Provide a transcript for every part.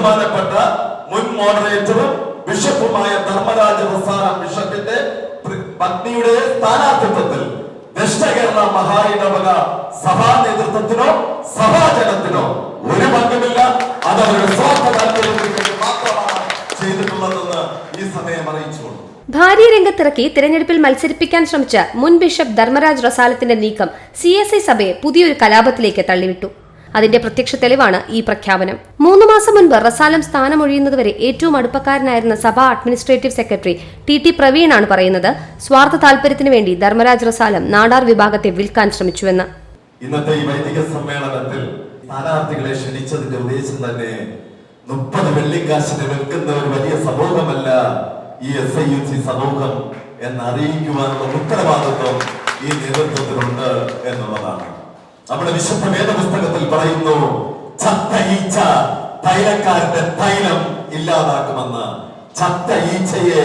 ബഹുമാനപ്പെട്ട മുൻ മോഡറേറ്ററും ബിഷപ്പുമായ ധർമ്മരാജ പ്രസാദ ബിഷപ്പിന്റെ പത്നിയുടെ സ്ഥാനാർത്ഥിത്വത്തിൽ ദക്ഷിണകേരള മഹായിടവക സഭാ നേതൃത്വത്തിനോ സഭാജനത്തിനോ ഒരു പങ്കുമില്ല അത് അവരുടെ സ്വാർത്ഥ താല്പര്യത്തിന് മാത്രമാണ് ചെയ്തിട്ടുള്ളതെന്ന് ഈ സമയം അറിയിച്ചുകൊള്ളു ഭാര്യ രംഗത്തിറക്കി തിരഞ്ഞെടുപ്പിൽ മത്സരിപ്പിക്കാൻ ശ്രമിച്ച മുൻ ബിഷപ്പ് ധർമ്മരാജ് റസാലത്തിന്റെ നീക്കം സി സഭയെ പുതിയൊരു കലാപത്തിലേക്ക് തള്ളിവിട്ടു. അതിന്റെ പ്രത്യക്ഷ തെളിവാണ് ഈ പ്രഖ്യാപനം. മൂന്ന് മാസം മുൻപ് റസാലം സ്ഥാനമൊഴിയുന്നതുവരെ ഏറ്റവും അടുപ്പക്കാരനായിരുന്ന സഭാ അഡ്മിനിസ്ട്രേറ്റീവ് സെക്രട്ടറി ടി ടി പ്രവീണാണ് പറയുന്നത്. സ്വാർത്ഥ താൽപര്യത്തിനു വേണ്ടി ധർമ്മരാജ് റസാലം നാടാർ വിഭാഗത്തെ വിൽക്കാൻ ശ്രമിച്ചുവെന്ന്. ഇന്നത്തെ ഈ വൈദിക സമ്മേളനത്തിൽ സ്ഥാനാർത്ഥികളെ ക്ഷണിച്ചതിന്റെ ഉദ്ദേശം തന്നെ മുപ്പത് വെള്ളിക്കാശിനെ വിൽക്കുന്ന ഒരു വലിയ സമൂഹമല്ല ഈ എസ് ഐ യു സി സമൂഹം എന്ന് അറിയിക്കുവാനുള്ള ഉത്തരവാദിത്വം ഈ നേതൃത്വത്തിലുണ്ട് നമ്മുടെ വിശുദ്ധ വേദപുസ്തകത്തിൽ പറയുന്നു ചത്ത ഈച്ച തൈലക്കാരന്റെ തൈലം ഇല്ലാതാക്കുമെന്ന്. ചത്ത ഈച്ചയെ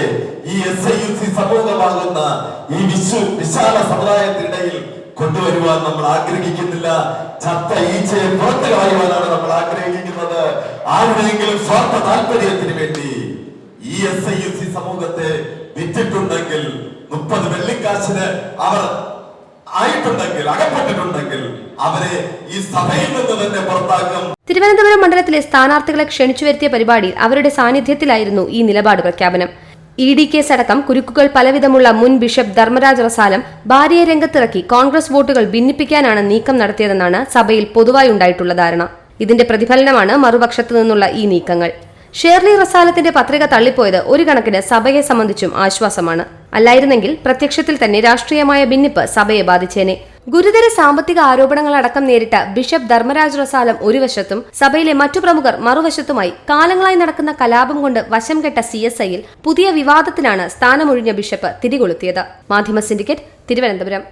ഈ എസ് ഐ യു സി സമൂഹമാകുന്ന ഈ വിശു വിശാല സമുദായത്തിനിടയിൽ കൊണ്ടുവരുവാൻ നമ്മൾ ആഗ്രഹിക്കുന്നില്ല. ചത്ത ഈച്ചയെ പുറത്തു കളയുവാനാണ് നമ്മൾ ആഗ്രഹിക്കുന്നത്. ആരുടെയെങ്കിലും സ്വാർത്ഥ താല്പര്യത്തിന് വേണ്ടി ഈ എസ് ഐ യു സി സമൂഹത്തെ വിറ്റിട്ടുണ്ടെങ്കിൽ മുപ്പത് വെള്ളിക്കാശിന് അവർ ആയിട്ടുണ്ടെങ്കിൽ അകപ്പെട്ടിട്ടുണ്ടെങ്കിൽ അവരെ ഈ സഭയിൽ നിന്ന് തന്നെ പുറത്താക്കും. തിരുവനന്തപുരം മണ്ഡലത്തിലെ സ്ഥാനാർത്ഥികളെ ക്ഷണിച്ചു വരുത്തിയ പരിപാടിയിൽ അവരുടെ സാന്നിധ്യത്തിലായിരുന്നു ഈ നിലപാട് പ്രഖ്യാപനം. ഇ ഡി കേസ് അടക്കം കുരുക്കുകൾ പലവിധമുള്ള മുൻ ബിഷപ്പ് ധർമ്മരാജ് റസാലം ഭാര്യയെ രംഗത്തിറക്കി കോൺഗ്രസ് വോട്ടുകൾ ഭിന്നിപ്പിക്കാനാണ് നീക്കം നടത്തിയതെന്നാണ് സഭയിൽ പൊതുവായി ഉണ്ടായിട്ടുള്ള ധാരണ. ഇതിന്റെ പ്രതിഫലനമാണ് മറുപക്ഷത്തു നിന്നുള്ള ഈ നീക്കങ്ങൾ. ഷേർലി റസാലത്തിന്റെ പത്രിക തള്ളിപ്പോയത് ഒരു കണക്കിന് സഭയെ സംബന്ധിച്ചും ആശ്വാസമാണ്. അല്ലായിരുന്നെങ്കിൽ പ്രത്യക്ഷത്തിൽ തന്നെ രാഷ്ട്രീയമായ ഭിന്നിപ്പ് സഭയെ ബാധിച്ചേനെ. ഗുരുതര സാമ്പത്തിക ആരോപണങ്ങൾ അടക്കം നേരിട്ട ബിഷപ്പ് ധർമ്മരാജ് റസാലം ഒരു വശത്തും സഭയിലെ മറ്റു പ്രമുഖർ മറുവശത്തുമായി കാലങ്ങളായി നടക്കുന്ന കലാപം കൊണ്ട് വശം കെട്ട സി എസ് ഐയിൽ പുതിയ വിവാദത്തിനാണ് സ്ഥാനമൊഴിഞ്ഞ ബിഷപ്പ് തിരികൊളുത്തിയത്. മാധ്യമ സിൻഡിക്കേറ്റ് തിരുവനന്തപുരം.